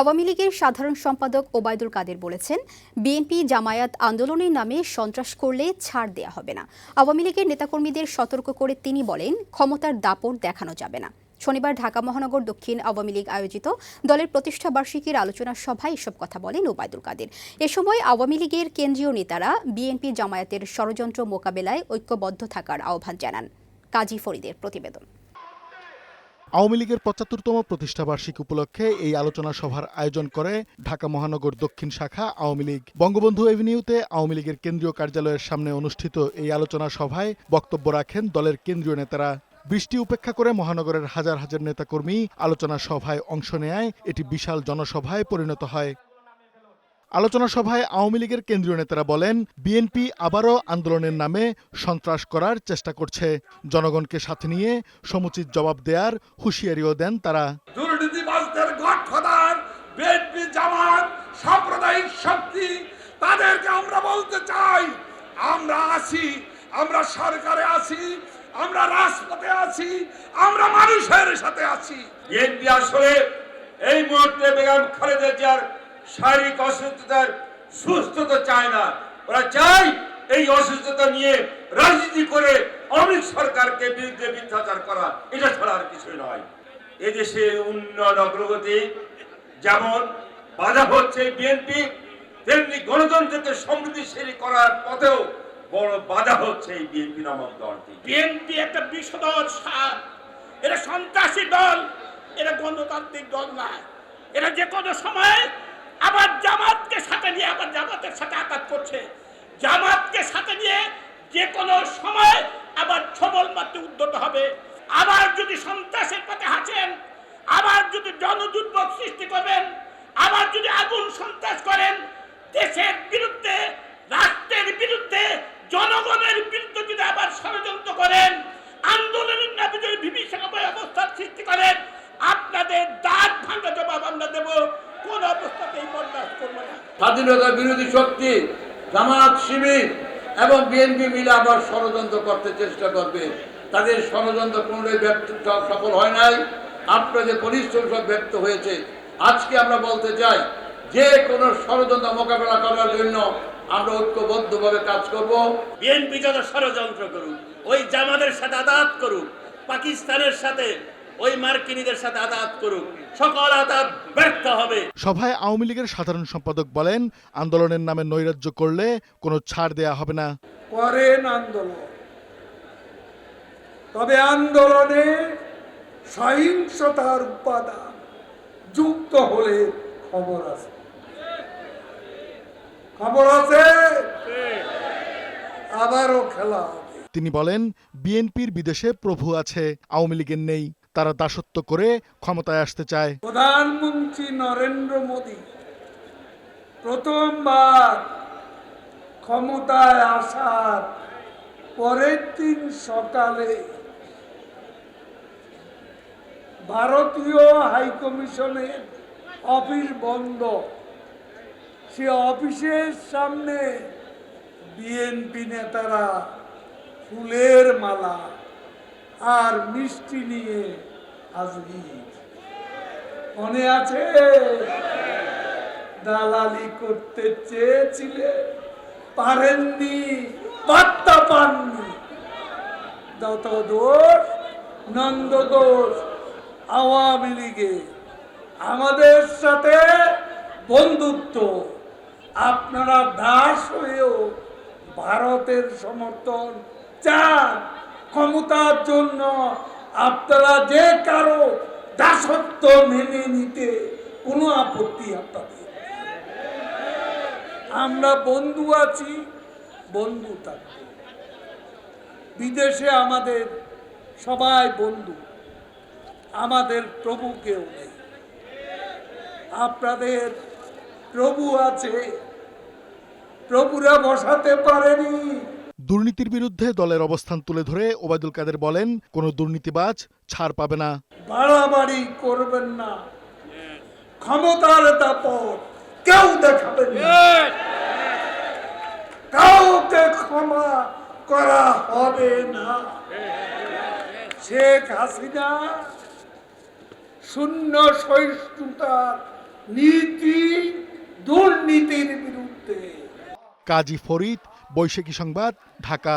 আওয়ামী লীগের সাধারণ সম্পাদক ওবায়দুল কাদের বলেছেন, বিএনপি জামায়াত আন্দোলনের নামে সন্ত্রাস করলে ছাড় দেয়া হবে না। আওয়ামী লীগের নেতাকর্মীদের সতর্ক করে তিনি বলেন, ক্ষমতার দাপট দেখানো যাবে না। শনিবার ঢাকা মহানগর দক্ষিণ আওয়ামী লীগ আয়োজিত দলের প্রতিষ্ঠা বার্ষিকীর আলোচনা সভায় এসব কথা বলেন ওবায়দুল কাদের। এ সময় আওয়ামী লীগের কেন্দ্রীয় নেতারা বিএনপি জামায়াতের ষড়যন্ত্র মোকাবেলায় ঐক্যবদ্ধ থাকার আহ্বান জানান। কাজী ফরিদের প্রতিবেদন। আওয়ামী লীগের পঁচাত্তরতম প্রতিষ্ঠাবার্ষিকী উপলক্ষে এই আলোচনা সভার আয়োজন করে ঢাকা মহানগর দক্ষিণ শাখা আওয়ামী লীগ। বঙ্গবন্ধু এভিনিউতে আওয়ামী লীগের কেন্দ্রীয় কার্যালয়ের সামনে অনুষ্ঠিত এই আলোচনা সভায় বক্তব্য রাখেন দলের কেন্দ্রীয় নেতারা। বৃষ্টি উপেক্ষা করে মহানগরের হাজার হাজার নেতাকর্মী আলোচনা সভায় অংশ নেয়। এটি বিশাল জনসভায় পরিণত হয়। আলোচনা সভায় আওয়ামী লীগের কেন্দ্রীয় নেতারা বলেন বিএনপি আবারও আন্দোলনের নামে সন্ত্রাস করার চেষ্টা করছে। জনগণকে সাথে নিয়ে সমুচিত জবাব দেওয়ার হুঁশিয়ারিও দেন তারা। দুর্নীতিবাজদের গঠফাদার বিএনপি জামাত সাম্প্রদায়িক শক্তি তাদেরকে আমরা বলতে চাই আমরা আছি আমরা সরকারে আছি আমরা রাজপথে আছি আমরা মানুষের সাথে আছি। বিএনপি আসলে এই মুহূর্তে বেগম খালেদা জিয়ার শারীরিক অসুস্থতার সুস্থতা চায় না। ওরা চায় এই অসুস্থতা নিয়ে রাজনীতি করে অমিত সরকারকে বিরুদ্ধে মিথ্যাচার করা। এটা ছাড়া আর কিছুই নয়। এদেশের উন্নয়ন অগ্রগতি যেমন বাধা হচ্ছে বিএনপি, তেমনি গণতন্ত্রকে সমৃদ্ধিশালী করার পথেও বড় বাধা হচ্ছে এই বিএনপি নামক দলটি। বিএনপি একটা বিষদল সার। এটা সন্ত্রাসী দল এটা গণতান্ত্রিক দল না এটা যে কোনো সময় আবার জামাতকে সাথে নিয়ে, আবার জামাতের সাথে আঘাত করছে। জামাতকে সাথে নিয়ে যে কোনো সময় আবার ছবল মারতে উদ্যত হবে। আবার যদি সন্ত্রাসের পথে হাঁটেন, আবার যদি জনদুর্ভোগ সৃষ্টি করবেন, আবার যদি আগুন সন্ত্রাস করেন, দেশের বিরুদ্ধে, রাষ্ট্রের বিরুদ্ধে, জনগণের বিরুদ্ধে যদি আবার ষড়যন্ত্র করেন আন্দোলনের নামে যদি বিভীষণময় অবস্থার সৃষ্টি করেন আপনাদের দাঁত ভাঙা জবাব আমরা দেব কোন অবস্থাতেই বরদাস্ত করব না স্বাধীনতা বিরোধী শক্তি, জামাত, শিবির এবং বিএনপি মিলে আবার ষড়যন্ত্র করতে চেষ্টা করবে। তাদের ষড়যন্ত্র কোনোটাই ব্যর্থ, সফল হয় নাই। আপনাদের পরিশ্রম সব ব্যর্থ হয়েছে। আজকে আমরা বলতে চাই, যে কোনো ষড়যন্ত্র মোকাবেলা করার জন্য আমরা ঐক্যবদ্ধভাবে কাজ করব। বিএনপি যত ষড়যন্ত্র করুক, ওই জামাদের সাথে আদাত করুক, পাকিস্তানের সাথে ওই মার্কিনীদের সাথে আদাত করুক। সকল আদাত ব্যর্থ হবে। সভায় আওয়ামী লীগের সাধারণ সম্পাদক বলেন আন্দোলনের নামে নৈরাজ্য করলে কোনো ছাড় দেয়া হবে না। করেন আন্দোলন। তবে আন্দোলনে সহিংসতার উপাদান যুক্ত হলে খবর আছে। খবর আছে। আবারও খেলা তিনি বলেন বিএনপির বিদেশে প্রভু আছে আওয়ামী লীগের নেই। তারা দাসত্ব করে ক্ষমতায় আসতে চায়। প্রধানমন্ত্রী নরেন্দ্র মোদী প্রথমবার ক্ষমতায় আসার পরের দিন সকালে ভারতীয় হাইকমিশনের অফিস বন্ধ। সে অফিসের সামনে বিএনপি নেতারা ফুলের মালা আর মিষ্টি নিয়ে হাজির। মনে আছে? দালালি করতে চেয়েছিলে, পারেননি, পাত্তা পাননি। যত দোষ, নন্দ দোষ, আওয়ামী লীগে আমাদের সাথে বন্ধুত্ব। আপনারা দাস হয়েও ভারতের সমর্থন চান। ক্ষমতার জন্য আপনারা যে কারও দাসত্ব মেনে নিতে কোনো আপত্তি আপনাদের আমরা বন্ধু আছি, বন্ধু থাকব। বিদেশে আমাদের সবাই বন্ধু, আমাদের প্রভু কেউ নেই। আপনাদের প্রভু আছে, প্রভুরা বসাতে পারেনি। দুর্নীতির বিরুদ্ধে দলের অবস্থান তুলে ধরে ওবায়দুল কাদের বলেন কোনো দুর্নীতিবাজ ছাড় পাবে না। বাড়াবাড়ি করবেন না। ক্ষমতার দাপট কেউ দেখাবেন না। কাউকে ক্ষমা করা হবে না। শেখ হাসিনা শূন্য সহিষ্ণুতার নীতি দুর্নীতির বিরুদ্ধে। কাজী ফরিদ বৈশাখী সংবাদ ঢাকা।